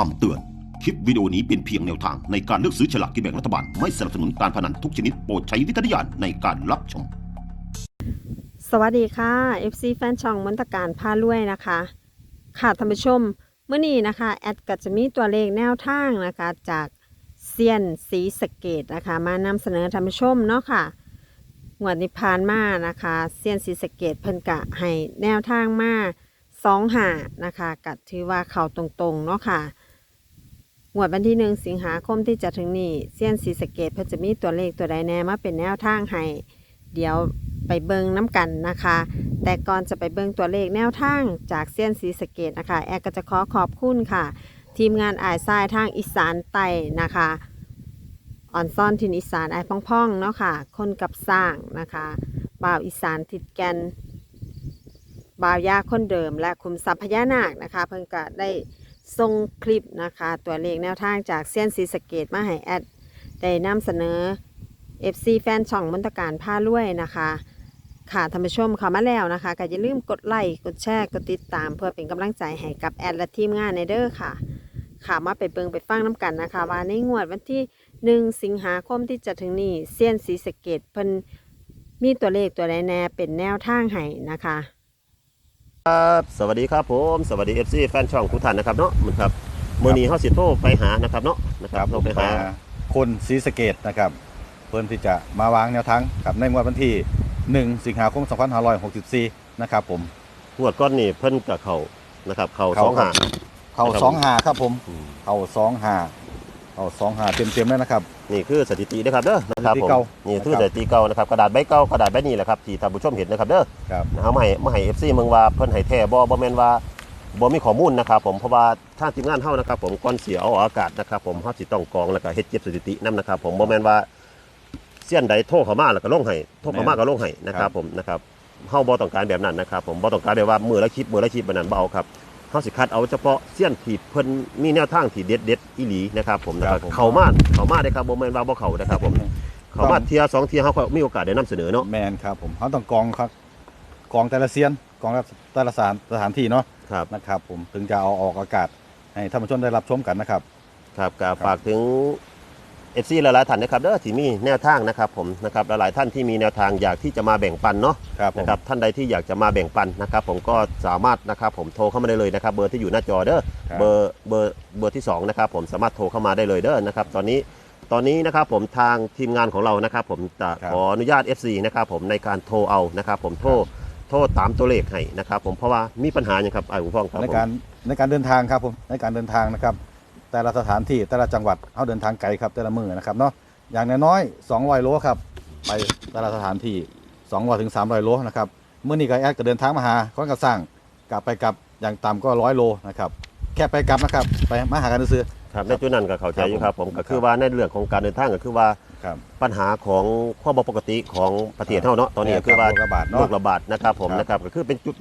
คำเตือน คลิปวิดีโอนี้เป็นเพียงแนวทางในการเลือกซื้อฉลากกินแบ่งรัฐบาล ไม่สนับสนุนการพนันทุกชนิดโปรดใช้วิจารณญาณในการรับชม สวัสดีค่ะ FC แฟนช่องมนตการพารวยนะคะ ค่ะท่านผู้ชมเมื่อนี้นะคะ แอดก็จะมีตัวเลขแนวทางนะคะ จากเซียนสีสะเกตนะคะ มานำเสนอท่านผู้ชมเนาะค่ะงวดนี้ผ่านมานะคะเซียนสีสะเกตเพิ่นกะให้แนวทางมาสองหานะคะกัดถือว่าเข้าตรงๆเนาะค่ะ งวดวันที่หนึ่งสิงหาคมที่จะถึงนี้เซียนสีสะเกตเพิ่นจะมีตัวเลขตัวใดแน่มาเป็นแนวทางให้เดี๋ยวไปเบิงน้ำกันนะคะ แต่ก่อนจะไปเบิงตัวเลขแนวทางจากเซียนสีสะเกตนะคะ แอร์ก็จะขอขอบคุณค่ะ ทีมงานอายทรายทางอีสานไต่นะคะอ่อนซ่อนทินอีสานไอายพ่องๆเนาะค่ะ คนกับสร้างนะคะบ่าวอีสานทิดแกนบ่าวยาคนเดิม และคุมทรัพย์พญานาคนะคะ เพิ่งก็ได้ ส่งคลิปนะคะ ตัวเลขแนวทางจากเซียนสีสะเกตมาให้แอดได้นำเสนอ FC แฟนช่องมนตการผ้าล้วยนะคะ ค่ะท่านผู้ชมข้ามาแล้วนะคะก็อย่าลืมกดไลค์กดแชร์กดติดตาม เพื่อเป็นกำลังใจให้กับแอดและทีมงานในเด้อค่ะ ค่ะมาไปเบิงไปฟังน้ำกันนะคะว่าในงวดวันที่หนึ่งสิงหาคมที่จะถึงนี้เซียนสีสะเกตเพิ่นมีตัวเลขตัวใดแน่เป็นแนวทางให้นะคะ ครับสวัสดีครับผมสวัสดี FC แฟนช่องทุกท่านนะครับเนาะมันครับมื้อนี้เฮาสิโทรไปหานะครับเนาะนะคครัรับบโทรไปหาคนศรีสะเกดนะครับ เพื่อนที่จะมาวางแนวทางกับในงวดวันที่ 1 สิงหาคม2564 นะครับผมงวดก้อนนี่เพิ่นกับเขานะครับเขาเขาสองหาเขานะครับสองหาครับผมอืมเขาสองหาเขาสองหาเต็มเต็มๆเลยนะครับ นี่คือสถิตินะครับเด้อนะครับสถิติผมเก่านี่คือนะครับสถิติเก่านะครับกระดาษใบเก่ากระดาษใบนี้แหละครับที่ท่านผู้ชมเห็นนะครับเด้อครับนะเฮามาให้มาให้ FC เมืองว่าเพิ่นให้แท้บ่บ่แม่นว่าบ่มีข้อมูลนะครับผมเพราะว่าทางทีมงานเฮานะครับผมก่อนเสียเอาออกอากาศนะครับผมเฮาสิต้องกรองแล้วก็เฮ็ดเก็บสถิตินํนะครับผมบ่แม่นว่าเสี้ยนใดโทรเข้ามาแล้วก็ลงให้โทรเข้ามาก็ลงให้นะครับผมนะครับเฮาบ่ต้องการแบบนั้นนะครับผมบ่ต้องการแบบว่ามือละคลิปมือละคลิปแบบนั้นบ่เอาครับ เฮาสิคัดเอาเฉพาะเสี้ยนที่เพิ่นมีแนวทางที่เด็ดๆอีหลีนะครับผมนะคครัรับบผม เข้ามาเข้ามาได้ครับบ่แม่นว่าบ่เข้านะครับผมเข้ามาเที่ยสองเที่ยเฮาก็มีโอกาสได้นำเสนอเนาะแมนครับผมเขาต้องกองครับกองแต่ละเซียนกองแต่ละสถานสถานที่เนาะครับ นะครับ ผมถึงจะเอาออกอากาศให้ท่านผู้ชมได้รับชมกันนะครับ ครับก็ฝากถึง FC หลายๆท่านนะครับเด้อที่มีแนวทางนะครับผมนะครับหลายๆท่านที่มีแนวทางอยากที่จะมาแบ่งปันเนาะครับผม นะครับท่านใดที่อยากจะมาแบ่งปันนะครับผมก็สามารถนะครับผมโทรเข้ามาได้เลยนะครับเบอร์ที่อยู่หน้าจอเด้อครับ เบอร์เบอร์เบอร์ที่สองนะครับผมสามารถโทรเข้ามาได้เลยเด้อนะครับตอนนี้ตอนนี้นะครับผมทางทีมงานของเรานะครับผมจะครับ ขออนุญาต FC นะครับผมในการโทรเอานะครับผมโทรโทรตามตัวเลขให้นะครับผมเพราะว่ามีปัญหาอย่างครับไอ้ผู้ฟ้องครับในผม การในการเดินทางครับผมในการเดินทางนะครับ แต่ละสถานที่แต่ละจังหวัดเขาเดินทางไกลครับแต่ละมือนะครับเนาะอย่างน้อยๆ200โลครับไปแต่ละสถานที่200ถึง300โลนะครับเมื่อนี้ก็แอดก็เดินทางมาหาค้อนกระสร้างกลับไปกลับอย่างต่ำก็ร้อยโลนะครับแค่ไปกลับนะครับไปมาหากันซื้อครับในจุดนั้นก็เข้าใจอยู่ครับผมครัก็บคือว่าในเรื่องของการเดินทางก็คือว่า ครับ ปัญหาของความบ่ปกติของประเทศเท่าเนาะตอนนี้ก็คือว่าโรคระบาดโรเนาะคระบาดนะครับผมครับนะครับก็คือเป็นจุด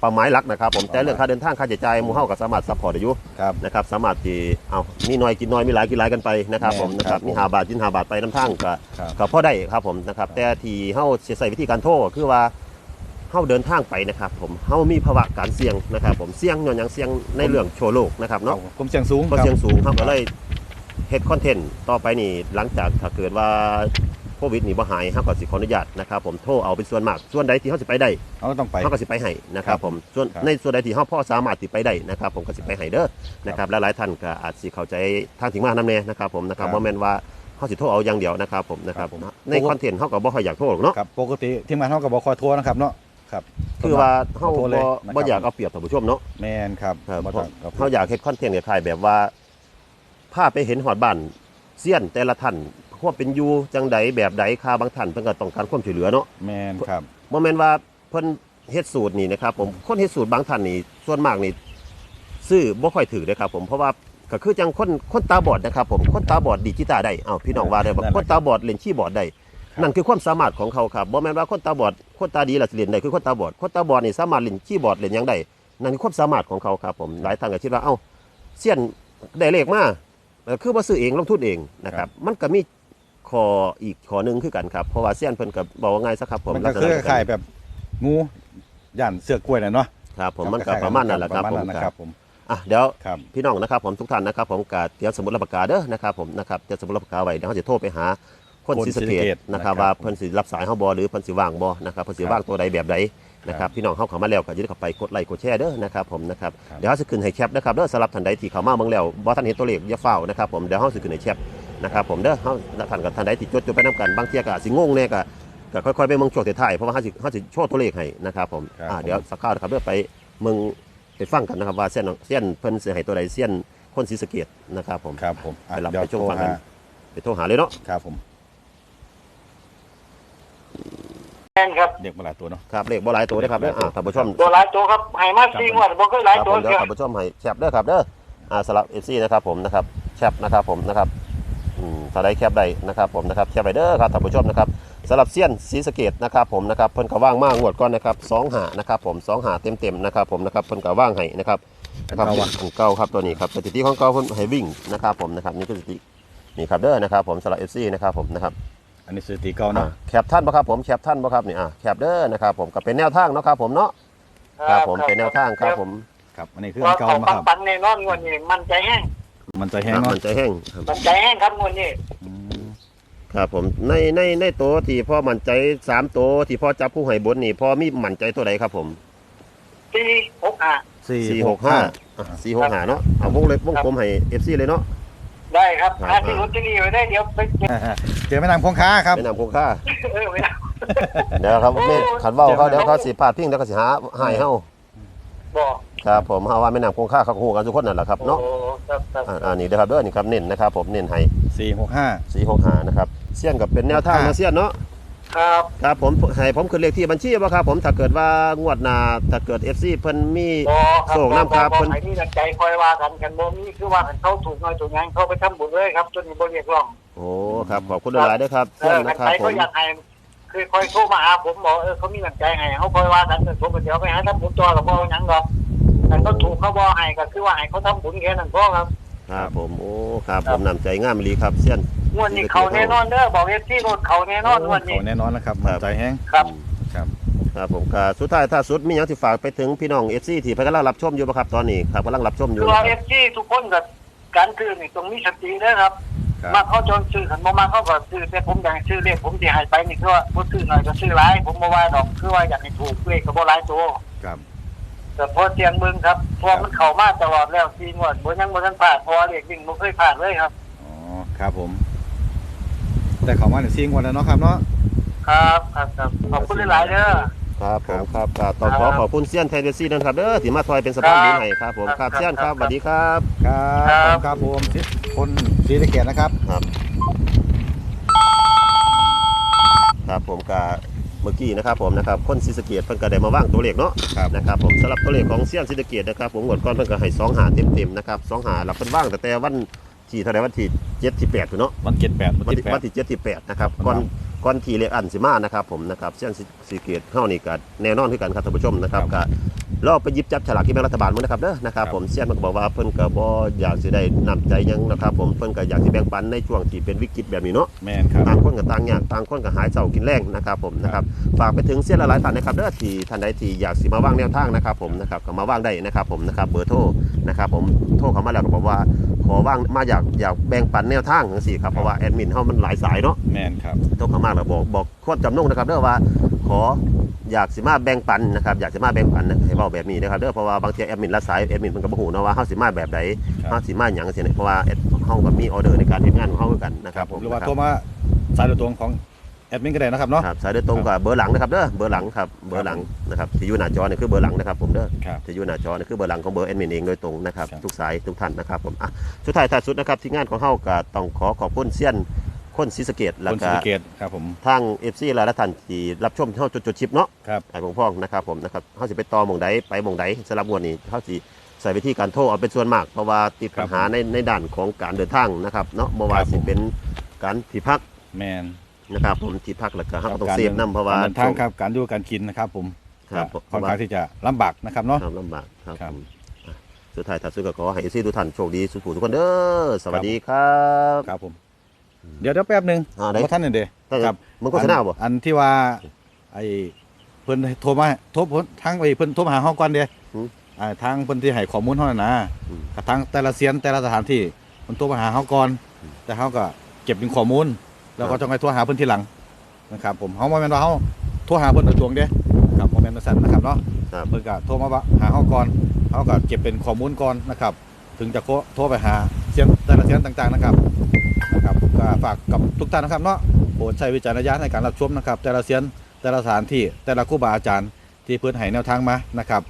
เป้าหมายหลักนะครับผมแต่เรื่องค่าเดินทางค่าใช้จ่ายหมู่เฮาก็สามารถซัพพอร์ตได้อยู่ครับนะครับสามารถที่เอามีน้อยกินน้อยมีหลายกินหลายกันไปนะครับผมแม่นนะครับครับมีหาบาทกินหาบาทไปน้ำทางก็ครับก็พอได้ครับผมนะครับแต่ที่เฮาสิใช้วิธีการโทรก็คือว่าเฮาเดินทางไปนะครับผมเฮามีภาวะการเสี่ยงนะครับผมเสี่ยงย้อนหยังเสี่ยงในเรื่องโชว์โลกนะครับเนาะเนาะผมเสียงสูงก็ครับเสี่ยงสูงเขาก็เลย เฮ็ดคอนเทนต์ต่อไปนี่หลังจากถ้าเกิดว่าโควิดนี่บ่หายเขาก็สิขออนุญาตนะครับผมโทรเอาเป็นส่วนมาก ส่วนใดที่เขาสิไปได้เขาก็ต้องไปเขาก็สิไปให้นะครับผมส่วนครับ ในส่วนใดที่เขาพ่อสามารถสิไปได้นะครับผมก็สิไปให้เด้อนะครับและหลายท่านก็อาจสิเข้าใจทางถึงมานํแน่นะครับผมนะครับครับบ่แม่นว่าเขาสิโทรเอาอย่างเดียวนะครับผมนะครับครับผม ในคอนเทนต์เขาก็บ่ค่อยอยากโทรหรอกเนาะ ครับปกติทีมงานเขาก็บอกคอยโทรนะครับเนาะครับ คือว่าเขาโทรเลยบ่นะครับ บ่อยากเอาเปรียบท่านผู้ชมเนาะแมนครับครับบ่ต้องครับเขาอยากเฮ็ดคอนเทนต์คล้ายๆแบบว่า พาไปเห็นหอดบ้านเซียนแต่ละท่านความเป็นอยู่จังใดแบบใดค่าบางท่านเพิ่นก็ต้องการความช่วยเหลือเนาะแมนครับบ่แม่นว่าเพิ่นเฮ็ดสูตรนี่นะครับผมคนเฮ็ดสูตรบางท่านนี่ส่วนมากนี่ซื้อบ่ค่อยถือเลยครับ ผมเพราะว่าก็คือจังคนคนตาบอดนะครับ ผมคนตาบอดดีดกีตาร์ได้อ้าวพี่น้องว่าได้บ่นั่นแหละคนตาบอดเล่นคีย์บอร์ดได้นั่นคือความสามารถของเขาครับบ่แม่นว่าคนตาบอดคนตาดีล่ะสิเล่นได้คือคนตาบอดคนตาบอดนี่สามารถเล่นคีย์บอร์ดเล่นหยังได้นั่นคือความสามารถของเขาครับผมหลายท่านก็คิดว่าเอ้าเสี้ยนได้เลขมา เอ่อคือบ่ซื้อเองลงทุนเองนะครับ มันก็มีข้ออีกข้อหนึงคือกันครับเพราะว่าเสี้ยนเพิ่นก็บอกว่าไงซะครับผมมันก็คือลัษณะคล้ายๆแบบงูย่านเสือกกล้วยน่ะเนาะครับผมมันก็ประมาณนั้นแหละครับปะผมมาณนั้นนะครับผมอะเดี๋ยวครับพี่น้องนะครับผมทุกท่านนะครับ ผมกาเตรียมสมุดรับประกาเด้อนะครับผมนะครับเตรียมสมุดรับประกาไว้เดี๋ยวเขาจะโทรไปหาคนคนศรีสะเกศรีสะเกดษนะครับนะครับว่าเพิ่นสิรับสายเฮาบ่หรือเพิ่นสิว่างบ่นะครับเพิ่นสิว่างตัวใดแบบใด นะคครัรับบพี่น้องเฮาเข้ามาแล้วก็อย่าลืมเข้าไปกดไลค์กดแชร์เด้อนะครับผมนะครับครับ เดี๋ยวเฮาสิขึ้นให้แคปนะครับเด้อสำหรับท่านใดที่เข้ามาเบิ่งแล้วบ่ทันเห็นตัวเลขอย่าเฝ้านะครับผมเดี๋ยวเฮาสิขึ้นให้แคปนะครับผมเด้อเฮาท่านกับท่านใดที่จดจดไปนํกันบางเที่ยก็อาจสิงงแน่ก็ก็ค่อยๆไปเมืองช่วงท้ายๆเพราะว่าเฮาสิเฮาสิโชว์ตัวเลขให้นะครับผมครับ อ่าผมเดี๋ยวสักคราวนะครับเด้อไปเมืองไปฟังกันนะครับว่าเส้นเส้นเพิ่นสิให้ตัวใดเส้นคนศรีสะเกดนะครับผม ครับผมอะไปรับเดี๋ยวไปชมโทรฟังกัหาน ไปโทรหาเลยเนาะ ครับผม แม่นครับเด็กมาหลายตัวเนาะครับเลขบ่หลายตัวเด้อครับเด้ออ่าท่านผู้ชม ตัวหลายตัวครับให้มาสี่งวดบ่เคยหลายครับตัผวมเดี๋ยวเดียวท่านผู้ชมให้แคปเด้อครับเด้ออ่าสำหรับ FC นะครับผมนะครับแคปนะครับผมนะครับอืมถ้าได้แคปได้นะครับผมนะครับแคปไปเด้อครับท่านผู้ชมนะครับสำหรับเซียนศรีสะเกดนะครับผมนะครับเพิ่นก็ว่างมากงวดก่อนนะครับสองหานะครับผมสองหาเต็มๆนะครับผมนะครับเพิ่นก็ว่างให้นะครับนะครับเก่าว่ะของเก่าครับตัวนี้ครับสถิติของเก่าเพิ่นให้วิ่งนะครับผมนะครับนี่คือสถิตินี่ครับเด้อนะครับผมสำหรับ FC นะครับผมนะครับ อันนี้สถิติเก่าเนาะอ่าแคปท่านบ่ครับผมแคปท่านบ่ครับนี่อ่าแคปเด้อนะครับผมก็เป็นแนวทางเนาะครับผมเนาะครับผมเป็นแนวทางครับผมครับอันนี้คือว่าอันเก่าเขามาปัคนรับปันในนอนงวดนี้มันใจแห้งมันจะแห้คงรับเนาะมันจะแห้งครับมันใจแห้งครับงวดนี้อืมครับผมในในในตัวที่พ่อมั่นใจสามตัวที่พ่อจับผู้ให้บนนี่พ่อมีมั่นใจตัวใดครับผมสี่หกห้าสี่หกห้าสี่หกห้าเนาะเอาวงเลยวงกลมให้เอฟซีเลยเนาะ ได้ครับครับถ้าที่รถที่นี่ไว้ได้เดี๋ยวไปเก็บเจอแม่นางคงค้าครับแนะนำคงค่าเออไม่ได้เดี๋ยวครับโอ้แม่ขันเว่าเขาเจ็บนะเดี๋ยวเขาสิพาดพิงเดี๋ยวเขาสิหาให้เฮาบอกครับผมเฮาว่าแม่นำคงค่าเขาก็ฮู้กันทุกคนนั่นแหละครับเนาะโอ้ครับครับอ่าอันนี้นะครับเด้อนี่ครับเน้นนะครับผมเน้นให้สี่หกห้า สี่หกห้านะครับเสี้ยนกับเป็นแนวทางนะเสี้ยนเนาะ ครับครับผมให้ผมขึ้นเลขที่บัญชีบ่ครับผมถ้าเกิดว่างวดหน้าถ้าเกิด FC เพิ่นมีบอครับโศกน้ำครับบอเพิ่นไอ้นี่ตั้งใจคอยว่ากันกันบ่มีคือว่ากันเขาถูกน้อยถูกยังเขาไปทำบุญเลยครับจนนี้บ่เรียกร้องโอ้ครับขอบคุณหลายๆด้วยครับเอเสี้ยนอกันนะครับไปผเขามอยากให้คือคอยโทรมาหาผมบอกเออเขามีตั้งใจให้เขาคอยว่ากันแต่ผมก็เดี๋ยวไปหาทำบุญตัวกับบ่หยังดอกแต่เขาถูกเขาบ่ให้ก็คือว่าให้เขาทำบุญแค่นั้นพอครับครับผมโอ้ครับผมนำใจงามอีหลีครับเสี้ยนง วดนี้เขาแน่นอนเด้อบอกเอฟซีรถเขาแน่นอนงวดนี้เขาแน่นอนนะครับมันใจแห้งครับครับครับผมก็สุดท้ายถ้าสุดมีหยังสิฝากไปถึงพี่น้อง FC ที่เพิ่นกำลังรับชมอยู่บ่ครับตอนนี้ครับกำลังรับชมอยู่คือนะว่าคเอรับฟซีทุกคนกับการซื้อนี่ต้องมีสติเด้อครับครับมาเข้าจนซื้อขันบ่มาเข้าก็ซื้อแต่ผมอยากให้ซื้อเลขผมสิให้ไปนี่คือว่าบ่ซื้อหน่อยก็ซื้อหลายผมบ่ว่าดอกคือว่าอยากให้ถูกเลขก็บ่หลายตัวครับแต่พอเสียงเบิ่งครับเพราะว่ามันเข้ามาตลอดแล้ว4งวดบ่ยังบ่ทันพลาดเพราะว่าเลขวิ่งบ่เคยพลาดเลยครับอ๋อครับผม แต่เขามาในซีงวันแล้วเนาะครับเนาะ ครับครับครับขอบคุณหลายๆเด้อ ครับผมครับก็ต้องขอขอบคุณเสี้ยนไทยเดซี่นะครับเด้อที่มาทอยเป็นสะพานบุญให้ครับผมครับเสี้ยนครับสวัสดีครับ ครับผมครับผมคนศรีสะเกดนะครับครับ ครับผมก็เมื่อกี้นะครับผมนะครับคนศรีสะเกดเพิ่นก็ได้มาว่างตัวเลขเนาะครับ นะครับผมสำหรับตัวเลขของเซียนศรีสะเกดนะครับผมงวดก่อนเพิ่นก็ให้2หาเต็มๆนะครับ2หาแล้วเพิ่นว่างแต่แต่วัน ที่เท่าไหร่วันที่7ที่8พุ่นเนาะวันเจ็ดแปดวันวันที่ที่แปวัด นที่7ที่8นะครับครับก่อนก่อนที่เลขอันสิมานะครับผมนะครับเซียนศรีสะเกดเฮานี่ก็แน่นอนคือกันครับท่านผู้ชมนะครับครัก็บรอบไปหยิบจับฉลากกินแบ่งรัฐบาลมื้อนะครับเด้อนะครับครับ ผมเซียนมันก็บอกว่าเพิ่นก็บ่อยากสิได้นำใจหยังนะครับผมเพิ่นก็อยากสิแบ่งปันในช่วงที่เป็นวิกฤตแบบนี้เนาะ แมนครับ ต่างคนกับต่างอย่างต่างคนกับหายเจ้ากินแรงนะครับผมนะครับฝากไปถึงเสี้ยนหลายๆท่านนะครับเด้อที่ท่านใดที่อยากสิมาว่างแนวทางนะครับผมนะครับก็มาว่างได้นะครับผมนะครับเบอร์โทรนะครับผมโทรเข้ามาแล้วก็บอกว่า ขอว่างมาอยากอยากแบ่งปันแนวทางจังซี่ครับเพราะว่าแอดมินเฮามันหลายสายเนาะแมนครับโทรเข้ามาแล้วบอกบอกควรจำนงนะครับเด้อว่าขออยากสิมาแบ่งปันนะครับอยากสิมาแบ่งปันนะให้เว้าแบบนี้นะครับเด้อเพราะว่าบางทีแอดมินละสายแอดมินเพิ่นก็บ่ฮู้เนาะว่าเฮาสิมาแบบใดครับ เฮาสิมาหยังจังซี่นะเพราะว่าแอดเฮาก็มีออเดอร์ในการเฮ็ดงานของเฮาคือกันนะคครัรับบผมหรือว่านะคโทรับรมาสายโดยตรงของ แอดมินก็ได้นะครับเนาะ ครับสายโดยตรงกับเบอร์หลังนะครับเด้อเบอร์หลังครับเบอร์หลังนะครับที่อยู่หน้าจอเนี่ยคือเบอร์หลังนะครับผมเด้อครับที่อยู่หน้าจอเนี่ยคือเบอร์หลังของเบอร์แอดมินเองโดยตรงนะครับครับ ทุกสายทุกท่านนะครับผมอะสุดท้ายท้ายสุดนะครับที่งานของเฮาก็ต้องขอขอบคุณเซียนคนศรีสะเกดแล้วคนศก็รีสะเกดครับผม ทาง FC หลายๆท่านที่รับชมเฮาจุดๆชิปเนาะ ครับ ไอ้พงพ้องนะครับผมนะครับเฮาสิไปต่อหม่องใดไปหม่องใดสำหรับงวดนี้เฮาสิใส่วิธีการโทรเอาเป็นส่วนมาก เพราะว่าติดปัญหาในในด้านของการเดินทางนะครับเนาะบ่ว่าสิเป็นการที่พักแมน นะครับผมที่พักแล้วก็เฮาก็ต้องการเซฟนํเพราะว่ากเดินทางครับการดูการกินนะครับ ผมครับก็ค่อนข้างที่จะลำบากนะครับเนาะครับลำบากครับครับผมอะสุดท้ายถ้าสุดก็ขอให้ซี่ทุกท่านโชคดีสุขทุกคนเด้อสวัสดีครับครับผม เดี๋ยวเดี๋ยวแป๊บหนึงอ่าได้เพราะท่านนี่เด้ได้ครับมึงโฆษณาบ่อันอันที่ว่าไอ้เพิ่นโทรมาโทรเพิ่นทางไอ้เพิ่นโทรมาหาเฮาก่อนเด้อ่าทางเพิ่นที่ให้ข้อมูลเฮานั่นนะอืมกับทางแต่ละเซียนแต่ละสถานที่เพิ่นโทรมาหาเฮาก่อนแต่เฮาก็เก็บเป็นข้อมูล แล้วก็ต้องไปโทรหาเพิ่นทีหลังนะครับ ผมเฮาบ่แม่นว่าเฮาโทรหาเพิ่นโดยตรงเด้ครับบ่แม่นว่าซั่นนะครับเนาะครับ เพิ่นก็โทรมาว่าหาเฮาก่อนเฮาก็เก็บเป็นข้อมูลก่อนนะครับ ถึงจะโทรโทรไปหาเซียนแต่ละเซียนต่างๆนะครับนะครับก็ฝากกับทุกท่านนะครับเนาะโปรดใช้วิจารณญาณในการรับชมนะครับ แต่ละเซียนแต่ละสถานที่แต่ละครูบาอาจารย์ที่เพิ่นให้แนวทางมานะครับ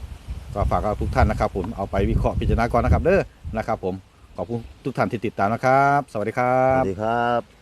ก็ฝากกับทุกท่านนะครับ ผมเอาไปวิเคราะห์พิจารณาก่อนนะครับเด้อนะครับ ผมขอบคุณทุกท่านที่ติดตามนะครับ สวัสดีครัสวับ สดีครับ